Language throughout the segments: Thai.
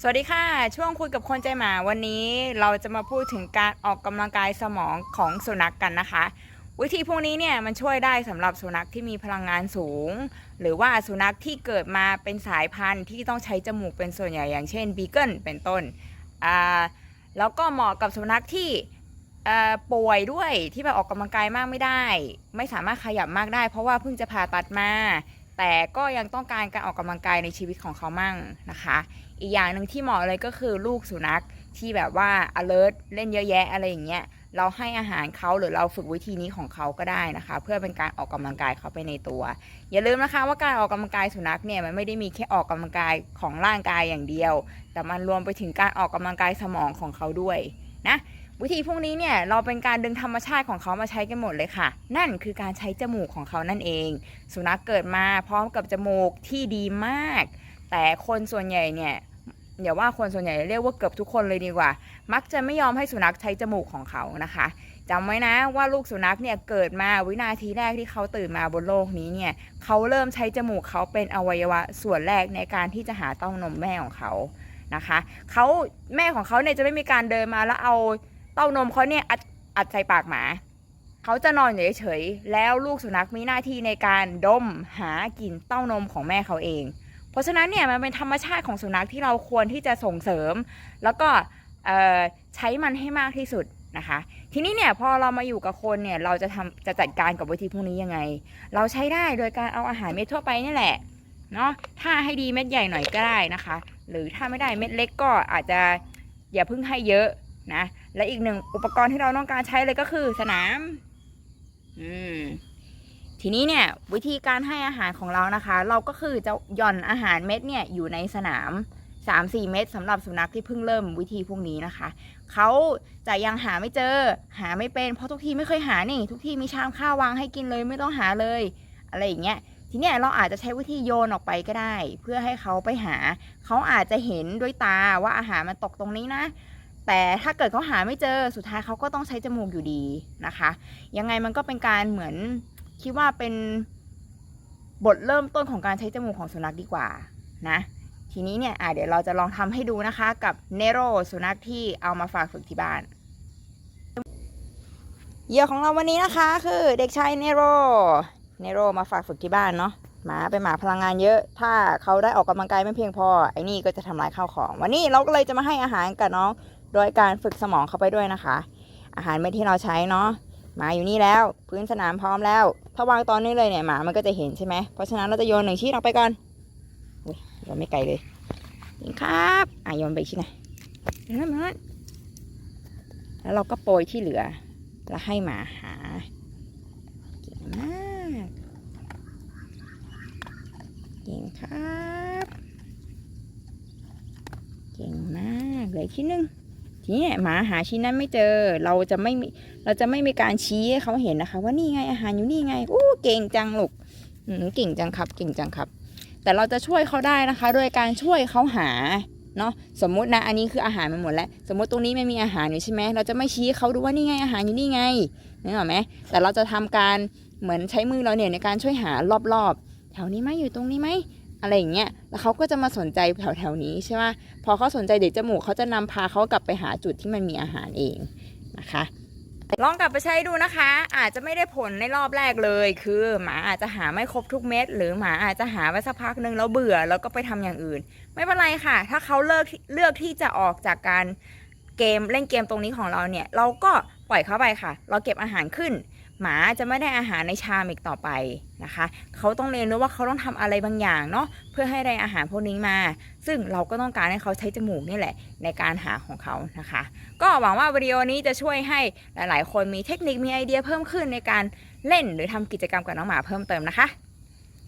สวัสดีค่ะ ช่วงคุยกับคนใจหมาวันนี้เราจะมาพูดถึงการออกกำลังกายสมองของสุนัขกกันนะคะ วิธีพวกนี้เนี่ยมันช่วยได้สำหรับสุนัขที่มีพลังงานสูง หรือว่าสุนัขที่เกิดมาเป็นสายพันธุ์ที่ต้องใช้จมูกเป็นส่วนใหญ่อย่างเช่นบีเกิลเป็นต้นอ่าแล้วก็เหมาะกับสุนัขที่ป่วยด้วยที่แบบออกกำลังกายมากไม่ได้ ไม่สามารถขยับมากได้ เพราะว่าเพิ่งจะผ่าตัดมาแต่ก็ยังต้องการการออกกำลังกายในชีวิตของเขามั่งนะคะ อีกอย่างหนึ่งที่เหมาะเลยก็คือลูกสุนัขที่แบบว่า alert เล่นเยอะแยะอะไรอย่างเงี้ย เราให้อาหารเขาหรือเราฝึกวิธีนี้ของเขาก็ได้นะคะ เพื่อเป็นการออกกำลังกายเขาไปในตัว อย่าลืมนะคะว่าการออกกำลังกายสุนัขเนี่ยมันไม่ได้มีแค่ออกกำลังกายของร่างกายอย่างเดียว แต่มันรวมไปถึงการออกกำลังกายสมองของเขาด้วยนะวิธีพวกนี้เนี่ยเราเป็นการดึงธรรมชาติของเขามาใช้กันหมดเลยค่ะ นั่นคือการใช้จมูกของเขานั่นเอง สุนัขเกิดมาพร้อมกับจมูกที่ดีมาก แต่คนส่วนใหญ่เนี่ย อย่าว่าคนส่วนใหญ่เรียกว่าเกือบทุกคนเลยดีกว่า มักจะไม่ยอมให้สุนัขใช้จมูกของเขานะคะจำไว้นะว่าลูกสุนัขเนี่ยเกิดมาวินาทีแรกที่เขาตื่นมาบนโลกนี้เนี่ยเขาเริ่มใช้จมูกเขาเป็นอวัยวะส่วนแรกในการที่จะหาเต้านมแม่ของเขานะคะเขาแม่ของเขาเนี่ยจะไม่มีการเดินมาแล้วเอาเต้านมเขาเนี่ยอัดอัดใส่ปากหมาเขาจะนอนอยู่เฉยๆแล้วลูกสุนัขมีหน้าที่ในการดมหากินเต้านมของแม่เขาเอง เพราะฉะนั้นเนี่ยมันเป็นธรรมชาติของสุนัขที่เราควรที่จะส่งเสริม แล้วก็ใช้มันให้มากที่สุดนะคะ ทีนี้เนี่ยพอเรามาอยู่กับคนเนี่ยเราจะทำจะจัดการกับวิธีพวกนี้ยังไง เราใช้ได้โดยการเอาอาหารเม็ดทั่วไปนี่แหละเนาะถ้าให้ดีเม็ดใหญ่หน่อยก็ได้นะคะ หรือถ้าไม่ได้เม็ดเล็กก็อาจจะอย่าเพิ่งให้เยอะนะและอีกหนึ่งอุปกรณ์ที่เราต้องการใช้เลยก็คือสนาม อืม ทีนี้เนี่ยวิธีการให้อาหารของเรานะคะ เราก็คือจะหย่อนอาหารเม็ดเนี่ยอยู่ในสนาม 3-4 เม็ดสำหรับสุนัขที่เพิ่งเริ่มวิธีพวกนี้นะคะ เขาจะยังหาไม่เจอหาไม่เป็นเพราะทุกที่ไม่เคยหานี่ ทุกที่มีชามข้าววางให้กินเลยไม่ต้องหาเลย อะไรอย่างเงี้ยทีเนี้ยเราอาจจะใช้วิธีโยนออกไปก็ได้ เพื่อให้เขาไปหา เขาอาจจะเห็นด้วยตาว่าอาหารมันตกตรงนี้นะ แต่ถ้าเกิดเขาหาไม่เจอสุดท้ายเขาก็ต้องใช้จมูกอยู่ดีนะคะ ยังไงมันก็เป็นการเหมือน คิดว่าเป็นบทเริ่มต้นของการใช้จมูกของสุนัขดีกว่านะ ทีนี้เนี่ยอะเดี๋ยวเราจะลองทำให้ดูนะคะกับเนโรสุนัขที่เอามาฝากฝึกที่บ้านเหยื่อของเราวันนี้นะคะคือเด็กชายเนโร เนโรมาฝากฝึกที่บ้านเนาะหมาเป็นหมาพลังงานเยอะ ถ้าเขาได้ออกกำลังกายไม่เพียงพอไอ้นี่ก็จะทำลายข้าวของ วันนี้เราก็เลยจะมาให้อาหารกับน้อง โดยการฝึกสมองเขาไปด้วยนะคะ อาหารเม็ดที่เราใช้เนาะ หมาอยู่นี่แล้ว พื้นสนามพร้อมแล้ว ถ้าวางตอนนี้เลยเนี่ยหมามันก็จะเห็นใช่ไหมเพราะฉะนั้นเราจะโยนหนึ่งชิ้นออกไปก่อนอุ้ยโยนไม่ไกลเลยนี่ครับอะโยนไปอีกชิ้นหนะเดี๋ยวนมันแล้วเราก็โปรยที่เหลือ แล้วให้หมาหาเก่งมากเก่งครับ เก่งมากเลยชิ้นหนึ่ง ทีนี้หมาหาชิ้นนั้นไม่เจอ เราจะไม่เราจะไม่มีการชี้ให้เขาเห็นนะคะ ว่านี่ไงอาหารอยู่นี่ไงโอ้เก่งจังลูกอืมเก่งจังครับ เก่งจังครับ แต่เราจะช่วยเขาได้นะคะ โดยการช่วยเขาหาเนาะสมมุตินะอันนี้คืออาหารมันหมดแล้ว สมมติตรงนี้ไม่มีอาหารอยู่ใช่ไหมเราจะไม่ชี้เขาดูว่านี่ไงอาหารอยู่นี่ไงนึกออกไหมแต่เราจะทำการเหมือนใช้มือเราเนี่ยในการช่วยหารอบๆแถวนี้ไหมอยู่ตรงนี้ไหม อะไรอย่างเงี้ยแล้วเขาก็จะมาสนใจแถวๆนี้ใช่ไหมพอเขาสนใจเด็กจมูกเขาจะนำพาเขากลับไปหาจุดที่มันมีอาหารเองนะคะ ลองกลับไปใช้ดูนะคะ อาจจะไม่ได้ผลในรอบแรกเลย คือหมาอาจจะหาไม่ครบทุกเม็ด หรือหมาอาจจะหาไปสักพักหนึ่งแล้วเบื่อแล้วก็ไปทำอย่างอื่น ไม่เป็นไรค่ะ ถ้าเขาเลิกเลือกที่จะออกจากการเกมเล่นเกมตรงนี้ของเราเนี่ย เราก็ปล่อยเขาไปค่ะ เราเก็บอาหารขึ้น หมาจะไม่ได้อาหารในชามอีกต่อไปนะคะเขาต้องเรียนรู้ว่าเขาต้องทำอะไรบางอย่างเนาะเพื่อให้ได้อาหารพวกนี้มา ซึ่งเราก็ต้องการให้เขาใช้จมูกนี่แหละ ในการหาของเขานะคะ ก็หวังว่าวิดีโอนี้จะช่วยให้หลาย ๆ คนมีเทคนิคมีไอเดียเพิ่มขึ้นในการเล่นหรือทำกิจกรรมกับน้องหมาเพิ่มเติมนะคะ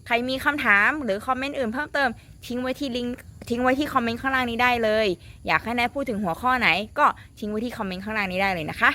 ใครมีคำถามหรือคอมเมนต์อื่นเพิ่มเติมทิ้งไว้ที่ลิงก์ทิ้งไว้ที่คอมเมนต์ข้างล่างนี้ได้เลย อยากให้แนายพูดถึงหัวข้อไหน ก็ทิ้งไว้ที่คอมเมนต์ข้างล่างนี้ได้เลยนะคะ